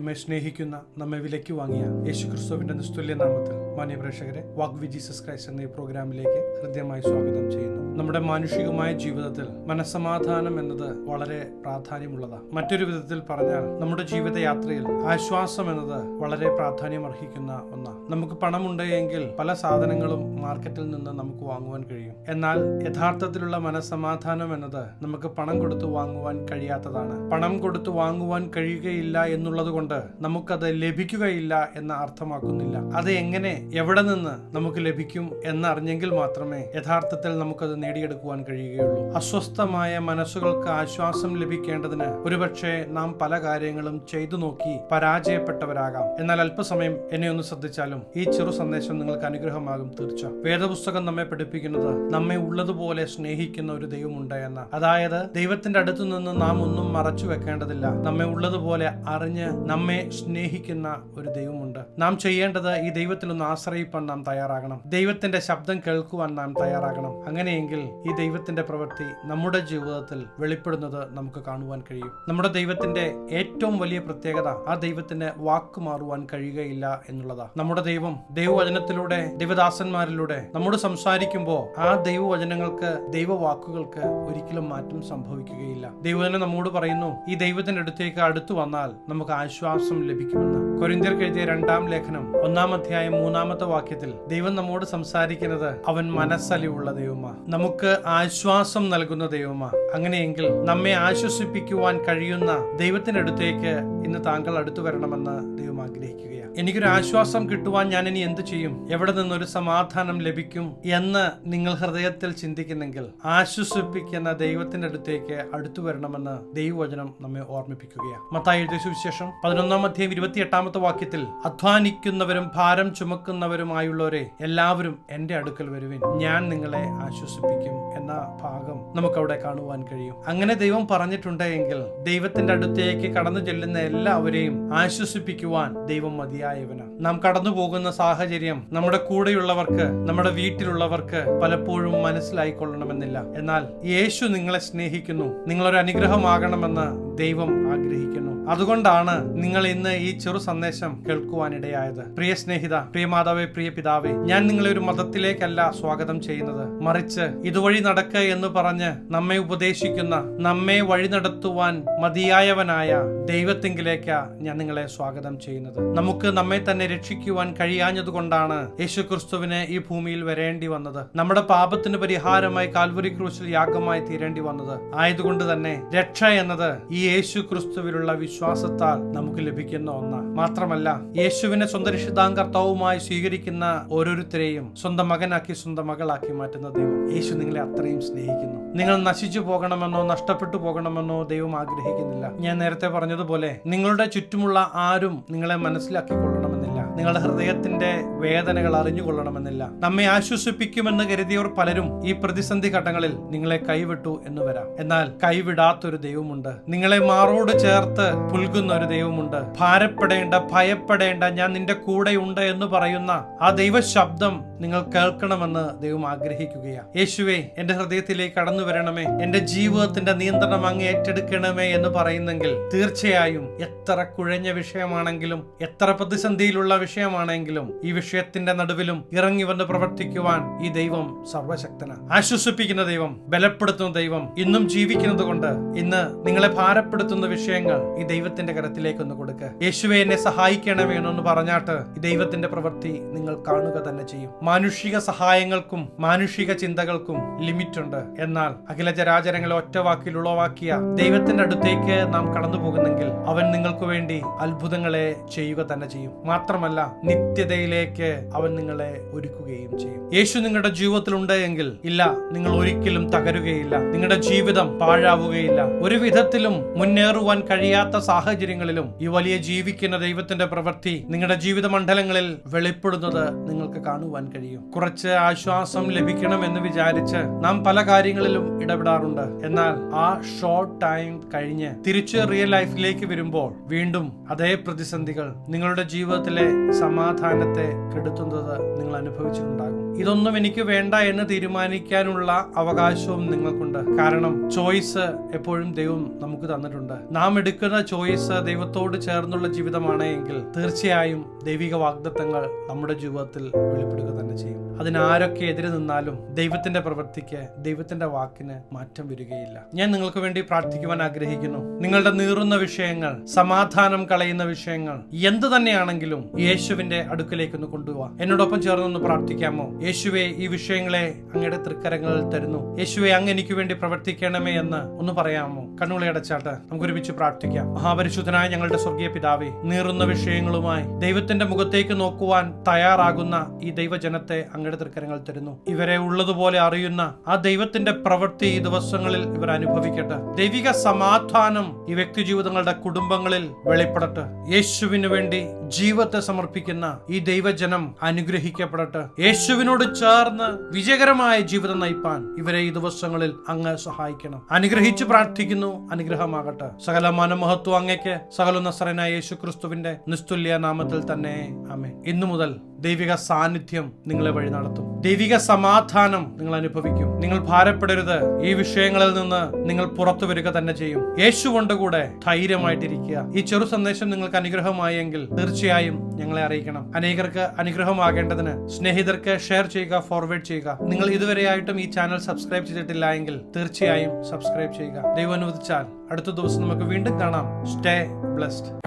നമ്മെ സ്നേഹിക്കുന്ന നമ്മെ വിലയ്ക്ക് വാങ്ങിയ യേശു ക്രിസ്തുവിന്റെ നിസ്തുല്യ നാമത്തിൽ മാന്യ പ്രേക്ഷകരെ വാക് വി ജീസസ് ക്രൈസ്റ്റ് എന്ന ഈ പ്രോഗ്രാമിലേക്ക് ഹൃദ്യമായി സ്വാഗതം ചെയ്യുന്നു. നമ്മുടെ മാനുഷികമായ ജീവിതത്തിൽ മനസ്സമാധാനം എന്നത് വളരെ പ്രാധാന്യമുള്ളതാണ് മറ്റൊരു വിധത്തിൽ പറഞ്ഞാൽ നമ്മുടെ ജീവിതയാത്രയിൽ ആശ്വാസം എന്നത് വളരെ പ്രാധാന്യം അർഹിക്കുന്ന ഒന്നാണ് നമുക്ക് പണമുണ്ട് എങ്കിൽ പല സാധനങ്ങളും മാർക്കറ്റിൽ നിന്ന് നമുക്ക് വാങ്ങുവാൻ കഴിയും. എന്നാൽ യഥാർത്ഥത്തിലുള്ള മനസ്സമാധാനം എന്നത് നമുക്ക് പണം കൊടുത്തു വാങ്ങുവാൻ കഴിയാത്തതാണ്. പണം കൊടുത്തു വാങ്ങുവാൻ കഴിയുകയില്ല എന്നുള്ളത് കൊണ്ട് നമുക്കത് ലഭിക്കുകയില്ല എന്ന് അർത്ഥമാക്കുന്നില്ല. അത് എങ്ങനെ എവിടെ നിന്ന് നമുക്ക് ലഭിക്കും എന്നറിഞ്ഞെങ്കിൽ മാത്രമേ യഥാർത്ഥത്തിൽ നമുക്കത് നേടിയെടുക്കുവാൻ കഴിയുകയുള്ളൂ. അസ്വസ്ഥമായ മനസ്സുകൾക്ക് ആശ്വാസം ലഭിക്കേണ്ടതിന് ഒരുപക്ഷെ നാം പല കാര്യങ്ങളും ചെയ്തു നോക്കി പരാജയപ്പെട്ടവരാകാം. എന്നാൽ അല്പസമയം എന്നെ ഒന്ന് ശ്രദ്ധിച്ചാലും ഈ ചെറു സന്ദേശം നിങ്ങൾക്ക് അനുഗ്രഹമാകും തീർച്ച. വേദപുസ്തകം നമ്മെ പഠിപ്പിക്കുന്നത് നമ്മെ ഉള്ളതുപോലെ സ്നേഹിക്കുന്ന ഒരു ദൈവമുണ്ട് എന്ന. അതായത് ദൈവത്തിന്റെ അടുത്തു നിന്ന് നാം ഒന്നും മറച്ചു വെക്കേണ്ടതില്ല. നമ്മെ ഉള്ളതുപോലെ അറിഞ്ഞ് നമ്മെ സ്നേഹിക്കുന്ന ഒരു ദൈവമുണ്ട്. നാം ചെയ്യേണ്ടത് ഈ ദൈവത്തിൽ ഒന്ന് ആശ്രയിപ്പാൻ നാം തയ്യാറാകണം. ദൈവത്തിന്റെ ശബ്ദം കേൾക്കുവാൻ നാം തയ്യാറാകണം. അങ്ങനെയെങ്കിൽ ഈ ദൈവത്തിന്റെ പ്രവൃത്തി നമ്മുടെ ജീവിതത്തിൽ വെളിപ്പെടുന്നത് നമുക്ക് കാണുവാൻ കഴിയും. നമ്മുടെ ദൈവത്തിന്റെ ഏറ്റവും വലിയ പ്രത്യേകത ആ ദൈവത്തിന് വാക്ക് മാറുവാൻ കഴിയുകയില്ല എന്നുള്ളതാണ് നമ്മുടെ ദൈവം ദൈവവചനത്തിലൂടെ ദൈവദാസന്മാരിലൂടെ നമ്മോട് സംസാരിക്കുമ്പോൾ ആ ദൈവവചനങ്ങൾക്ക് ദൈവവാക്കുകൾക്ക് ഒരിക്കലും മാറ്റം സംഭവിക്കുകയില്ല. ദൈവവചനം നമ്മോട് പറയുന്നു ഈ ദൈവത്തിന്റെ അടുത്തേക്ക് അടുത്തു വന്നാൽ നമുക്ക് ആശ്വാസം ലഭിക്കുമെന്ന്. കൊരിന്ത്യർക്ക് എഴുതിയ രണ്ടാം ലേഖനം ഒന്നാം അധ്യായം മൂന്നാമത്തെ വാക്യത്തിൽ ദൈവം നമ്മോട് സംസാരിക്കുന്നത് അവൻ മനസ്സലിവുള്ള ദൈവമാ. നമുക്ക് ആശ്വാസം നൽകുന്ന ദൈവമാ. അങ്ങനെയെങ്കിൽ നമ്മെ ആശ്വസിപ്പിക്കുവാൻ കഴിയുന്ന ദൈവത്തിനടുത്തേക്ക് ഇന്ന് താങ്കൾ അടുത്തു വരണമെന്ന് ദൈവം ആഗ്രഹിക്കുകയാണ്. എനിക്കൊരു ആശ്വാസം കിട്ടുവാൻ ഞാൻ ഇനി എന്ത് ചെയ്യും? എവിടെ നിന്നൊരു സമാധാനം ലഭിക്കും എന്ന് നിങ്ങൾ ഹൃദയത്തിൽ ചിന്തിക്കുന്നെങ്കിൽ ആശ്വസിപ്പിക്കുന്ന ദൈവത്തിന്റെ അടുത്തേക്ക് അടുത്തു വരണമെന്ന് ദൈവവചനം നമ്മെ ഓർമ്മിപ്പിക്കുകയാണ്. മത്തായി എഴുതിയ സുവിശേഷം പതിനൊന്നാം അധ്യായം ഇരുപത്തിയെട്ടാമത്തെ വാക്യത്തിൽ അധ്വാനിക്കുന്നവരും ഭാരം ചുമക്കുന്നവരുമായുള്ളവരെ എല്ലാവരും എന്റെ അടുക്കൽ വരുവിൻ. ഞാൻ നിങ്ങളെ ആശ്വസിപ്പിക്കും എന്ന ഭാഗം നമുക്കവിടെ കാണുവാൻ കഴിയും. അങ്ങനെ ദൈവം പറഞ്ഞിട്ടുണ്ടെങ്കിൽ ദൈവത്തിന്റെ അടുത്തേക്ക് കടന്നു ചെല്ലുന്ന എല്ലാവരെയും ആശ്വസിപ്പിക്കുവാൻ ദൈവം മതിയായവനാണ്. നാം കടന്നു പോകുന്ന സാഹചര്യം നമ്മുടെ കൂടെയുള്ളവർക്ക് നമ്മുടെ വീട്ടിലുള്ളവർക്ക് പലപ്പോഴും മനസ്സിലായിക്കൊള്ളണമെന്നില്ല. എന്നാൽ യേശു നിങ്ങളെ സ്നേഹിക്കുന്നു. നിങ്ങളൊരു അനുഗ്രഹമാകണമെന്ന് ദൈവം ആഗ്രഹിക്കുന്നു. അതുകൊണ്ടാണ് നിങ്ങൾ ഇന്ന് ഈ ചെറു സന്ദേശം കേൾക്കുവാനിടയായത്. പ്രിയ സ്നേഹിത പ്രിയ മാതാവേ പ്രിയ പിതാവേ ഞാൻ നിങ്ങളെ ഒരു മതത്തിലേക്കല്ല സ്വാഗതം ചെയ്യുന്നത്. മറിച്ച് ഇതുവഴി നടക്ക എന്ന് പറഞ്ഞ് നമ്മെ ഉപദേശിക്കുന്ന നമ്മെ വഴി നടത്തുവാൻ മതിയായവനായ ദൈവത്തെങ്കിലേക്കാ ഞാൻ നിങ്ങളെ സ്വാഗതം ചെയ്യുന്നത്. നമുക്ക് നമ്മെ തന്നെ രക്ഷിക്കുവാൻ കഴിയാഞ്ഞതുകൊണ്ടാണ് യേശു ക്രിസ്തുവിന് ഈ ഭൂമിയിൽ വരേണ്ടി വന്നത്. നമ്മുടെ പാപത്തിന് പരിഹാരമായി കാൽവരി ക്രൂശിൽ യാഗമായി തീരേണ്ടി വന്നത്. ആയതുകൊണ്ട് തന്നെ രക്ഷ എന്നത് ഈ യേശു ക്രിസ്തുവിലുള്ള വിശ്വാസത്താൽ നമുക്ക് ലഭിക്കുന്ന ഒന്നാണ്. മാത്രമല്ല യേശുവിനെ സ്വന്തം കർത്താവുമായി സ്വീകരിക്കുന്ന ഓരോരുത്തരെയും സ്വന്തം മകനാക്കി സ്വന്തം മകളാക്കി മാറ്റുന്ന ദൈവം. യേശു നിങ്ങളെ അത്രയും സ്നേഹിക്കുന്നു. നിങ്ങൾ നശിച്ചു പോകണമെന്നോ നഷ്ടപ്പെട്ടു പോകണമെന്നോ ദൈവം ആഗ്രഹിക്കുന്നില്ല. ഞാൻ നേരത്തെ പറഞ്ഞതുപോലെ നിങ്ങളുടെ ചുറ്റുമുള്ള ആരും നിങ്ങളെ മനസ്സിലാക്കിക്കൊള്ളണമെന്നില്ല. നിങ്ങളുടെ ഹൃദയത്തിന്റെ വേദനകൾ അറിഞ്ഞുകൊള്ളണമെന്നില്ല. നമ്മെ ആശ്വസിപ്പിക്കുമെന്ന് കരുതിയവർ പലരും ഈ പ്രതിസന്ധി ഘട്ടങ്ങളിൽ നിങ്ങളെ കൈവിട്ടു എന്ന് വരാം. എന്നാൽ കൈവിടാത്തൊരു ദൈവമുണ്ട്. നിങ്ങളെ മാറോട് ചേർത്ത് പുൽകുന്ന ഒരു ദൈവമുണ്ട്. ഭാരപ്പെടേണ്ട ഭയപ്പെടേണ്ട ഞാൻ നിന്റെ കൂടെയുണ്ട് എന്ന് പറയുന്ന ആ ദൈവ ശബ്ദം നിങ്ങൾ കേൾക്കണമെന്ന് ദൈവം ആഗ്രഹിക്കുകയാണ് യേശുവേ എന്റെ ഹൃദയത്തിലേക്ക് കടന്നു വരണമേ. എന്റെ ജീവിതത്തിന്റെ നിയന്ത്രണം അങ്ങ് ഏറ്റെടുക്കണമേ എന്ന് പറയുന്നെങ്കിൽ തീർച്ചയായും എത്ര കുഴഞ്ഞ വിഷയമാണെങ്കിലും എത്ര പ്രതിസന്ധിയിലുള്ള വിഷയമാണെങ്കിലും ഈ വിഷയത്തിന്റെ നടുവിലും ഇറങ്ങി വന്ന് പ്രവർത്തിക്കുവാൻ ഈ ദൈവം സർവശക്തനാണ് ആശ്വസിപ്പിക്കുന്ന ദൈവം ബലപ്പെടുത്തുന്ന ദൈവം ഇന്നും ജീവിക്കുന്നത് കൊണ്ട് ഇന്ന് നിങ്ങളെ ഭാരപ്പെടുത്തുന്ന വിഷയങ്ങൾ ഈ ദൈവത്തിന്റെ കരത്തിലേക്ക് ഒന്ന് കൊടുക്കുക യേശുവെ എന്നെ സഹായിക്കണമേ എന്നൊന്ന് പറഞ്ഞാട്ട് ഈ ദൈവത്തിന്റെ പ്രവൃത്തി നിങ്ങൾ കാണുക തന്നെ ചെയ്യും. മാനുഷിക സഹായങ്ങൾക്കും മാനുഷിക ചിന്തകൾക്കും ലിമിറ്റ് ഉണ്ട് എന്നാൽ അഖില ചരാചരങ്ങളെ ഒറ്റ വാക്കിൽ ഉളവാക്കിയ ദൈവത്തിന്റെ അടുത്തേക്ക് നാം കടന്നു പോകുന്നെങ്കിൽ അവൻ നിങ്ങൾക്ക് വേണ്ടി അത്ഭുതങ്ങളെ ചെയ്യുക തന്നെ ചെയ്യും. മാത്രമല്ല നിത്യതയിലേക്ക് അവൻ നിങ്ങളെ ഒരുക്കുകയും ചെയ്യും. യേശു നിങ്ങളുടെ ജീവിതത്തിൽ ഉണ്ട് എങ്കിൽ ഇല്ല നിങ്ങൾ ഒരിക്കലും തകരുകയില്ല. നിങ്ങളുടെ ജീവിതം പാഴാവുകയില്ല. ഒരു വിധത്തിലും മുന്നേറുവാൻ കഴിയാത്ത സാഹചര്യങ്ങളിലും ഈ വലിയ ജീവിക്കുന്ന ദൈവത്തിന്റെ പ്രവൃത്തി നിങ്ങളുടെ ജീവിത മണ്ഡലങ്ങളിൽ വെളിപ്പെടുന്നത് നിങ്ങൾക്ക് കാണുവാൻ കഴിയും. കുറച്ച് ആശ്വാസം ലഭിക്കണം എന്ന് വിചാരിച്ച് നാം പല കാര്യങ്ങളിലും ഇടപെടാറുണ്ട്. എന്നാൽ ആ ഷോർട്ട് ടൈം കഴിഞ്ഞ് തിരിച്ച് റിയൽ ലൈഫിലേക്ക് വരുമ്പോൾ വീണ്ടും അതേ പ്രതിസന്ധികൾ നിങ്ങളുടെ ജീവിതത്തിലെ സമാധാനത്തെ കെടുത്തുന്നത് നിങ്ങൾ അനുഭവിച്ചിട്ടുണ്ടാകും. ഇതൊന്നും എനിക്ക് വേണ്ട എന്ന് തീരുമാനിക്കാനുള്ള അവകാശവും നിങ്ങൾക്കുണ്ട്. കാരണം ചോയ്സ് എപ്പോഴും ദൈവം നമുക്ക് തന്നിട്ടുണ്ട്. നാം എടുക്കുന്ന ചോയ്സ് ദൈവത്തോട് ചേർന്നുള്ള ജീവിതമാണ് എങ്കിൽ തീർച്ചയായും ദൈവിക വാഗ്ദത്തങ്ങൾ നമ്മുടെ ജീവിതത്തിൽ വെളിപ്പെടുക തന്നെ ചെയ്യും. അതിനാരൊക്കെ എതിരെ നിന്നാലും ദൈവത്തിന്റെ പ്രവൃത്തിക്ക് ദൈവത്തിന്റെ വാക്കിന് മാറ്റം വരികയില്ല. ഞാൻ നിങ്ങൾക്ക് വേണ്ടി പ്രാർത്ഥിക്കുവാൻ ആഗ്രഹിക്കുന്നു. നിങ്ങളുടെ നീറുന്ന വിഷയങ്ങൾ സമാധാനം കളയുന്ന വിഷയങ്ങൾ എന്ത് തന്നെയാണെങ്കിലും യേശുവിന്റെ അടുക്കിലേക്ക് ഒന്ന് കൊണ്ടുപോവാ എന്നോടൊപ്പം ചേർന്നൊന്ന് പ്രാർത്ഥിക്കാമോ? യേശുവെ ഈ വിഷയങ്ങളെ അങ്ങയുടെ തൃക്കരങ്ങളിൽ തരുന്നു. യേശുവെ അങ്ങ് എനിക്ക് വേണ്ടി പ്രവർത്തിക്കണമേ എന്ന് ഒന്ന് പറയാമോ? കണ്ണുകളെ അടച്ചാട്ട് നമുക്ക് ഒരുമിച്ച് പ്രാർത്ഥിക്കാം. മഹാപരിശുദ്ധനായ ഞങ്ങളുടെ സ്വർഗീയ പിതാവെ നീറുന്ന വിഷയങ്ങളുമായി ദൈവത്തിന്റെ മുഖത്തേക്ക് നോക്കുവാൻ തയ്യാറാകുന്ന ഈ ദൈവജനത്തെ അങ്ങയുടെ തൃക്കരങ്ങൾ തരുന്നു. ഇവരെ ഉള്ളതുപോലെ അറിയുന്ന ആ ദൈവത്തിന്റെ പ്രവൃത്തി ഈ ദിവസങ്ങളിൽ ഇവർ അനുഭവിക്കട്ടെ. ദൈവിക സമാധാനം ഈ വ്യക്തി ജീവിതങ്ങളുടെ കുടുംബങ്ങളിൽ വെളിപ്പെടട്ടെ. യേശുവിന് വേണ്ടി ജീവിതത്തെ സമർപ്പിക്കുന്ന ഈ ദൈവജനം അനുഗ്രഹിക്കപ്പെടട്ടെ. യേശുവിനോട് ചേർന്ന് വിജയകരമായ ജീവിതം നയിപ്പാൻ ഇവരെ ഈ ദിവസങ്ങളിൽ അങ്ങ് സഹായിക്കണം. അനുഗ്രഹിച്ചു പ്രാർത്ഥിക്കുന്നു. അനുഗ്രഹമാകട്ടെ. സകല മനമഹത്വം അങ്ങയ്ക്ക് സകല നസറനായ യേശു ക്രിസ്തുവിന്റെ നിസ്തുല്യ നാമത്തിൽ തന്നെ. ആമേ ഇന്നു മുതൽ ദൈവിക സാന്നിധ്യം നിങ്ങളെ വഴി നടത്തും. ദൈവിക സമാധാനം നിങ്ങൾ അനുഭവിക്കും. നിങ്ങൾ ഭാരപ്പെടരുത്. ഈ വിഷയങ്ങളിൽ നിന്ന് നിങ്ങൾ പുറത്തു വരിക തന്നെ ചെയ്യും. യേശു കൊണ്ട് കൂടെ ധൈര്യമായിട്ടിരിക്കുക. ഈ ചെറു സന്ദേശം നിങ്ങൾക്ക് അനുഗ്രഹമായെങ്കിൽ തീർച്ചയായും ഞങ്ങളെ അറിയിക്കണം. അനേകർക്ക് അനുഗ്രഹമാകേണ്ടതിന് സ്നേഹിതർക്ക് ഷെയർ ചെയ്യുക ഫോർവേഡ് ചെയ്യുക. നിങ്ങൾ ഇതുവരെയായിട്ടും ഈ ചാനൽ സബ്സ്ക്രൈബ് ചെയ്തിട്ടില്ല എങ്കിൽ തീർച്ചയായും സബ്സ്ക്രൈബ് ചെയ്യുക. ദൈവം അനുവദിച്ചാൽ അടുത്ത ദിവസം നമുക്ക് വീണ്ടും കാണാം. Stay blessed.